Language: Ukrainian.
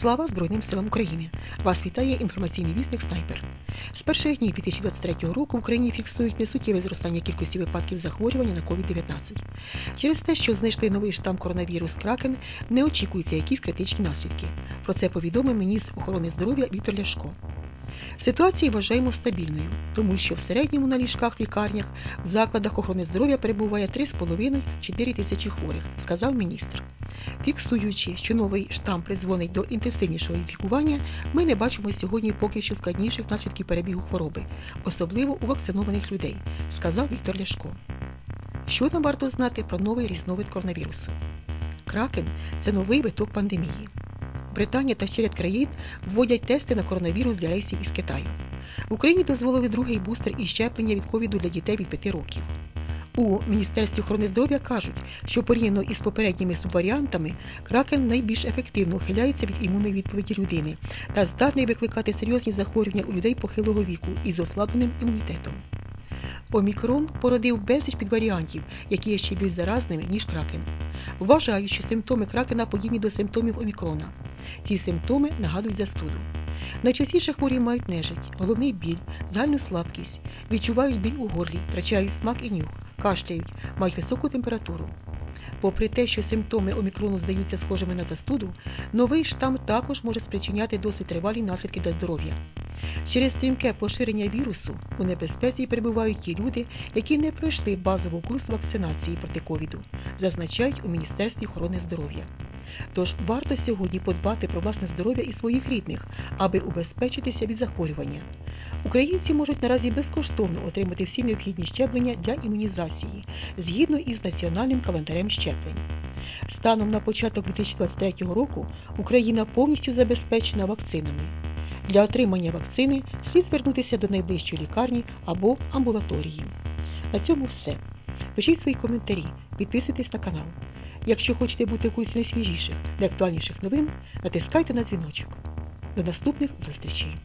Слава Збройним силам України! Вас вітає інформаційний вісник Снайпер. З перших днів 2023 року в Україні фіксують несуттєве зростання кількості випадків захворювання на COVID-19. Через те, що знайшли новий штам коронавірус Кракен, не очікуються якісь критичні наслідки. Про це повідомив міністр охорони здоров'я Віктор Ляшко. Ситуацію вважаємо стабільною, тому що в середньому на ліжках в лікарнях в закладах охорони здоров'я перебуває 3,5-4 тисячі хворих, сказав міністр. Фіксуючи, що новий штам призвонить до інтенсивнішого інфікування, ми не бачимо сьогодні поки що складніших наслідків перебігу хвороби, особливо у вакцинованих людей, сказав Віктор Ляшко. Що нам варто знати про новий різновид коронавірусу? Кракен це новий виток пандемії. Британія та ще ряд країн вводять тести на коронавірус для рейсів із Китаю. В Україні дозволили другий бустер і щеплення від ковіду для дітей від 5 років. У Міністерстві охорони здоров'я кажуть, що порівняно із попередніми субваріантами, кракен найбільш ефективно ухиляється від імунної відповіді людини та здатний викликати серйозні захворювання у людей похилого віку із ослабленим імунітетом. Омікрон породив безліч підваріантів, які є ще більш заразними, ніж кракен. Вважають, що симптоми кракена подібні до симптомів омікрона. Ці симптоми нагадують застуду. Найчастіше хворі мають нежить, головний біль, загальну слабкість, відчувають біль у горлі, втрачають смак і нюх, кашляють, мають високу температуру. Попри те, що симптоми омікрону здаються схожими на застуду, новий штам також може спричиняти досить тривалі наслідки для здоров'я. Через стрімке поширення вірусу у небезпеці перебувають ті люди, які не пройшли базову курс вакцинації проти ковіду, зазначають у Міністерстві охорони здоров'я. Тож варто сьогодні подбати про власне здоров'я і своїх рідних, аби убезпечитися від захворювання. Українці можуть наразі безкоштовно отримати всі необхідні щеплення для імунізації згідно із національним календарем щеплень. Станом на початок 2023 року Україна повністю забезпечена вакцинами. Для отримання вакцини слід звернутися до найближчої лікарні або амбулаторії. На цьому все. Пишіть свої коментарі, підписуйтесь на канал. Якщо хочете бути в курсі найсвіжіших, найактуальніших новин, натискайте на дзвіночок. До наступних зустрічей!